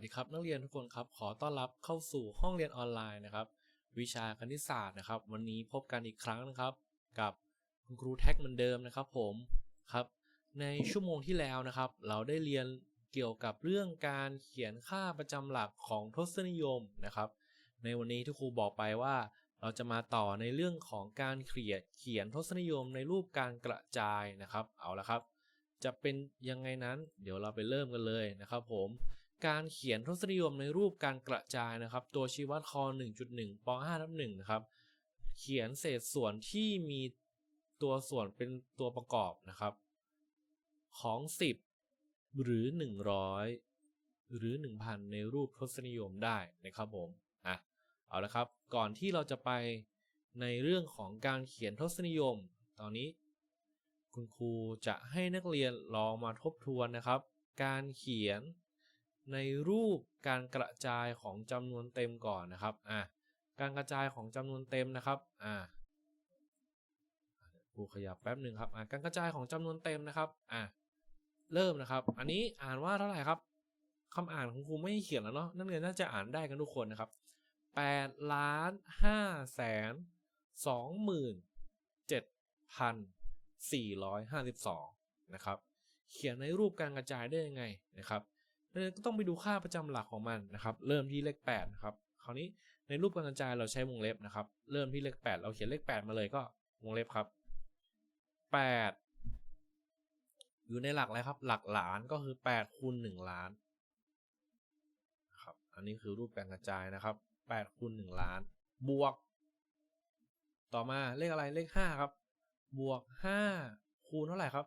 สวัสดีครับนักเรียนทุกคนครับขอต้อนรับเข้าสู่ห้องเรียนออนไลน์นะครับ วิชาคณิตศาสตร์นะครับ วันนี้พบกันอีกครั้งนะครับ กับคุณครูแท็กเหมือนเดิมนะครับ ผมครับ ในชั่วโมงที่แล้วนะครับ เราได้เรียนเกี่ยวกับเรื่องการเขียนค่าประจำหลักของทศนิยมนะครับ ในวันนี้ที่ครูบอกไปว่า เราจะมาต่อในเรื่องของการเขียนเขียนทศนิยมในรูปการกระจายนะครับ เอาละครับ จะเป็นยังไงนั้น เดี๋ยวเราไปเริ่มกันเลยนะครับ ผม การเขียนทศนิยมในรูปการกระจายนะครับ ตัวชี้วัดคอ1.1ป5ทับ1นะครับ เขียนเศษส่วนที่มีตัวส่วนเป็นตัวประกอบนะครับ ของ 10 หรือ 100 หรือ 1,000 ในรูปทศนิยมได้นะครับผมอะเอาละครับ ก่อนที่เราจะไปในเรื่องของการเขียนทศนิยม ตอนนี้ คุณครูจะให้นักเรียนลองมาทบทวนนะครับ การเขียน ในรูปการกระจายของจำนวนเต็มก่อนนะครับอะการกระจายของจำนวนเต็มนะครับอ่าครูขยับแป๊บหนึ่งครับอะการกระจายของจำนวนเต็มนะครับอะเริ่มนะครับ อันนี้อ่านว่าเท่าไหร่ครับคำอ่านของครูไม่เขียนแล้วเนาะนักเรียนน่าจะอ่านได้กันทุกคนนะครับแปดล้านห้าแสนสองหมื่นเจ็ดพันสี่ร้อยห้าสิบสองนะครับ เขียนในรูปการกระจายได้ยังไงนะครับ เราก็ต้องไปดูค่าประจำหลักของมันนะครับ เริ่มที่เลข8นะครับ คราวนี้ในรูปการกระจายเราใช้วงเล็บนะครับ เริ่มที่เลข 8 เราเขียนเลข 8 มาเลยก็วงเล็บครับ 8 อยู่ในหลักอะไรครับ หลักล้านก็คือ8คูณ1ล้านนะครับ อันนี้คือรูปการกระจายนะครับ8คูณ1ล้าน บวก ต่อมาเลขอะไรเลข 5 ครับ บวก 5 คูณเท่าไหร่ครับ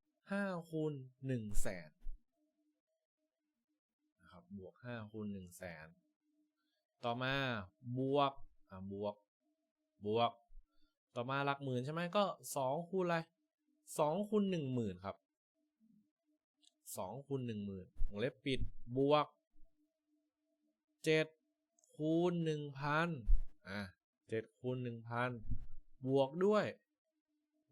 5คูณ1แสน บวก5คูณ1แสนต่อมาบวกอ่าบวก บวก ต่อมาหลักหมื่นใช่ไหมก็2คูณอะไร2คูณ1หมื่นครับ2คูณ1หมื่นวงเล็บปิดบวก7คูณ1,000อะ7คูณ1,000บวกด้วย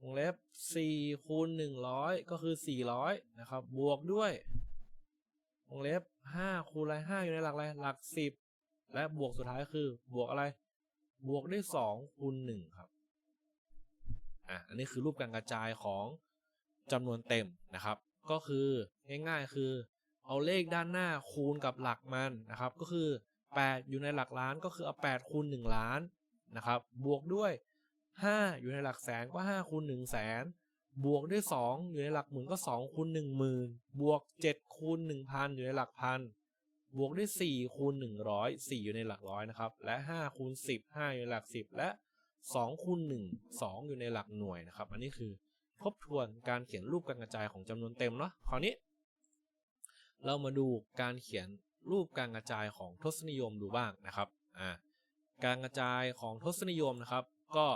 วงเล็บ4คูณ100ก็คือ400นะครับ บวกด้วยวงเล็บ ห้าคูณอะไรห้าอยู่ในหลักอะไรหลักสิบและบวกสุดท้ายคือบวกอะไร บวกด้วยสองคูณหนึ่งครับอะอันนี้คือรูปการกระจายของจำนวนเต็มนะครับ ก็คือง่ายๆคือ เอาเลขด้านหน้าคูณกับหลักมันนะครับ ก็คือ 8 อยู่ในหลักล้านก็คือเอา8คูณ1ล้านนะครับ บวกด้วย 5 อยู่ในหลักแสนก็5คูณ1แสน บวกด้วย 2 อยู่ในหลักหมื่นก็2คูณ1หมื่นบวก 7คูณ1,000 อยู่ในหลักพัน บวกด้วย 4คูณ100 4 อยู่ในหลักร้อยนะครับ และ 5คูณ10 5 อยู่ในหลัก 10 และ 2คูณ1 2 อยู่ในหลักหน่วยนะครับ อันนี้คือทบทวนการเขียนรูปการกระจายของจำนวนเต็มเนาะ คราวนี้ เรามาดูการเขียนรูปการกระจายของทศนิยมดูบ้างนะครับ อ่า การกระจายของทศนิยมนะครับ ก็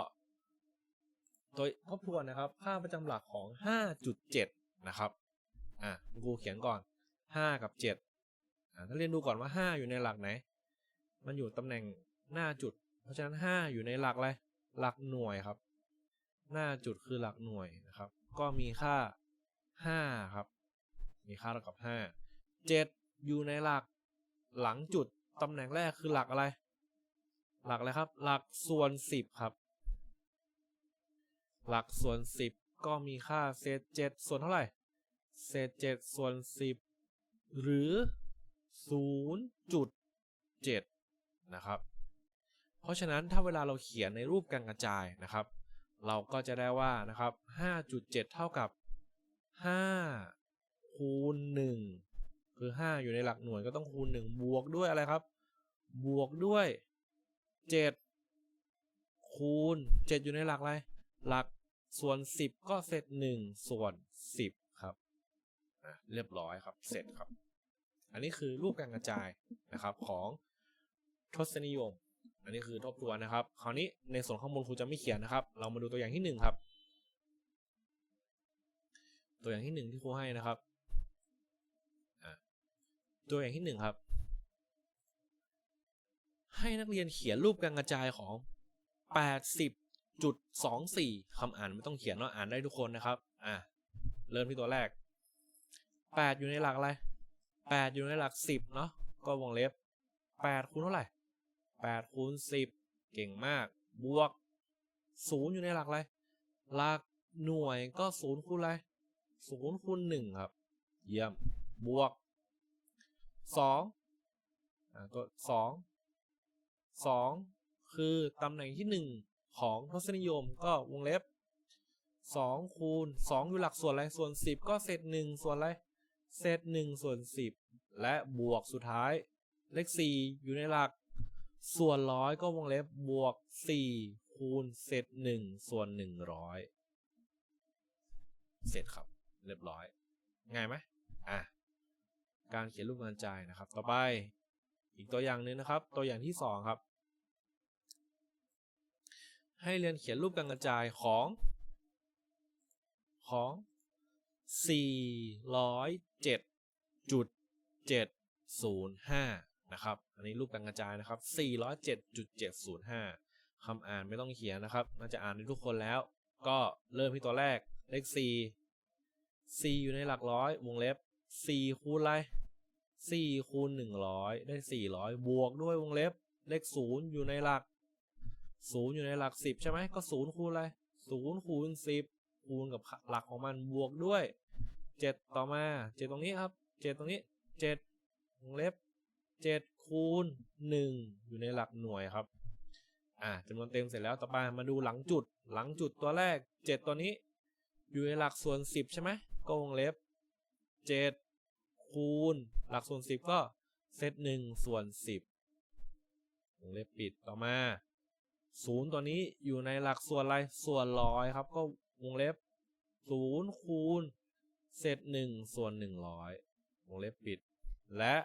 โดยทบทวนนะครับ ค่าประจำหลักของ 5.7 นะครับ อะครูเขียนก่อน 5 กับ 7 อะถ้าเรียนดูก่อนว่า 5 อยู่ในหลักไหน มันอยู่ตำแหน่งหน้าจุด เพราะฉะนั้น 5 อยู่ในหลักอะไร หลักหน่วยครับ หน้าจุดคือหลักหน่วยนะครับ ก็มีค่า 5 ครับ มีค่าเท่ากับ 5 7 อยู่ในหลักหลังจุด ตำแหน่งแรกคือหลักอะไร หลักอะไรครับ หลักส่วน 10 ครับ หลักส่วน10ก็มีค่าเศษ7ส่วนเท่าไหร่ เศษ7ส่วน10หรือ0.7นะครับ เพราะฉะนั้นถ้าเวลาเราเขียนในรูปการกระจายนะครับ เราก็จะได้ว่านะครับ5.7เท่ากับ5คูณ1คือ5อยู่ในหลักหน่วยก็ต้องคูณ1บวกด้วยอะไรครับ บวกด้วย7คูณ 7 อยู่ในหลักอะไร หลัก ส่วน 10 ก็เสร็จ1ส่วน 10 ครับเรียบร้อยครับเสร็จครับ อันนี้คือรูปการกระจายนะครับของทศนิยม อันนี้คือทบทวนนะครับ คราวนี้ในส่วนข้างบนครูจะไม่เขียนนะครับ เรามาดูตัวอย่างที่1ครับ ตัวอย่างที่ 1 ที่ครูให้นะครับตัวอย่างที่ 1 ครับ ให้นักเรียนเขียนรูปการกระจายของ 80 จุดสองสี่คำอ่านไม่ต้องเขียนว่าอ่านได้ทุกคนนะครับ อะ เริ่มที่ตัวแรกแปดอยู่ในหลักอะไรแปดอยู่ในหลักสิบเนาะก็วงเล็บแปดคูณเท่าไหร่แปดคูณสิบเก่งมาก บวกศูนย์อยู่ในหลักอะไร หลักหน่วยก็ศูนย์คูณอะไรศูนย์คูณหนึ่งครับ เยี่ยม บวกสองอ่าก็สองสองคือตำแหน่งที่หนึ่ง ของทศนิยมก็วงเล็บสองคูณสองอยู่หลักส่วนอะไรส่วนสิบก็เศษหนึ่งส่วนอะไรเศษหนึ่งส่วนสิบและบวกสุดท้ายเลขสี่อยู่ในหลัก ส่วนร้อยก็วงเล็บบวกสี่คูณเศษหนึ่งส่วนหนึ่งร้อยเสร็จครับ เรียบร้อย ง่ายไหมอะ การเขียนรูปงานจ่ายนะครับ ต่อไปอีกตัวอย่างหนึ่งนะครับ ตัวอย่างที่สองครับ ให้เรียนเขียนรูปการกระจายของ ของ 407.705 นะครับ อันนี้รูปการกระจายนะครับ 407.705 คำอ่านไม่ต้องเขียนนะครับ น่าจะอ่านได้ทุกคนแล้ว ก็เริ่มที่ตัวแรก เลข4 4อยู่ในหลักร้อย วงเล็บ 4 คูณอะไร4คูณ100 ได้ 400 บวกด้วยวงเล็บ เลข 0 อยู่ในหลัก 0อยู่ในหลัก10ใช่ไหมก็0คูณอะไร0คูณ10คูณกับหลักของมันบวกด้วย7ต่อมา7ตรงนี้ครับ7ตรงนี้7วงเล็บ7คูณ1อยู่ในหลักหน่วยครับอ่าจำนวนเต็มเสร็จแล้วต่อไปมาดูหลังจุด หลังจุดตัวแรก7ตัวนี้ อยู่ในหลักส่วน10ใช่ไหมก็วงเล็บ7คูณ หลักส่วน10ก็เซต1ส่วน10วงเล็บปิดต่อมา 0ตัวนี้อยู่ในหลักส่วนอะไรส่วนร้อยครับ ก็วงเล็บ0คูณเศษ1ส่วน100วงเล็บปิด และ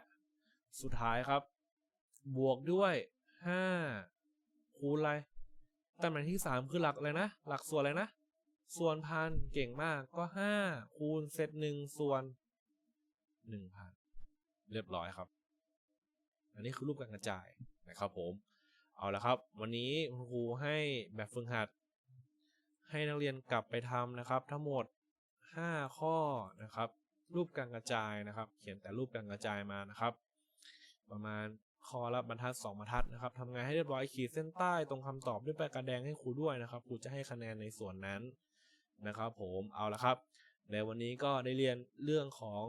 สุดท้ายครับ บวกด้วย5คูณอะไรตำแหน่งที่3คือหลักอะไรนะ หลักส่วนอะไรนะ ส่วนพันเก่งมากก็ห้าคูณเซตหนึ่งส่วนหนึ่งพันเรียบร้อยครับ อันนี้คือรูปการกระจายนะครับผม เอาละครับ วันนี้คุณครูให้แบบฝึกหัด ให้นักเรียนกลับไปทำนะครับ ทั้งหมด 5 ข้อนะครับ รูปการกระจายนะครับ เขียนแต่รูปการกระจายมานะครับ ประมาณข้อละบรรทัด 2บรรทัดนะครับทำงานให้เรียบร้อยขีดเส้นใต้ตรงคำตอบด้วยปากกาแดงให้ครูด้วยนะครับครูจะให้คะแนนในส่วนนั้นนะครับ ผมเอาละครับในวันนี้ก็ได้เรียนเรื่องของ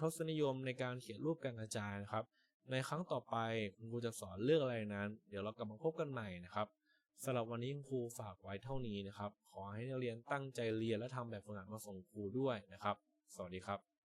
ทศนิยมในการเขียนรูปการกระจายนะครับ ในครั้งต่อไปคุณครูจะสอนเรื่องอะไรนั้น เดี๋ยวเรากลับมาพบกันใหม่นะครับสำหรับวันนี้คุณครูฝากไว้เท่านี้นะครับ ขอให้นักเรียนตั้งใจเรียนและทำแบบฝึกหัดมาส่งครูด้วยนะครับ สวัสดีครับ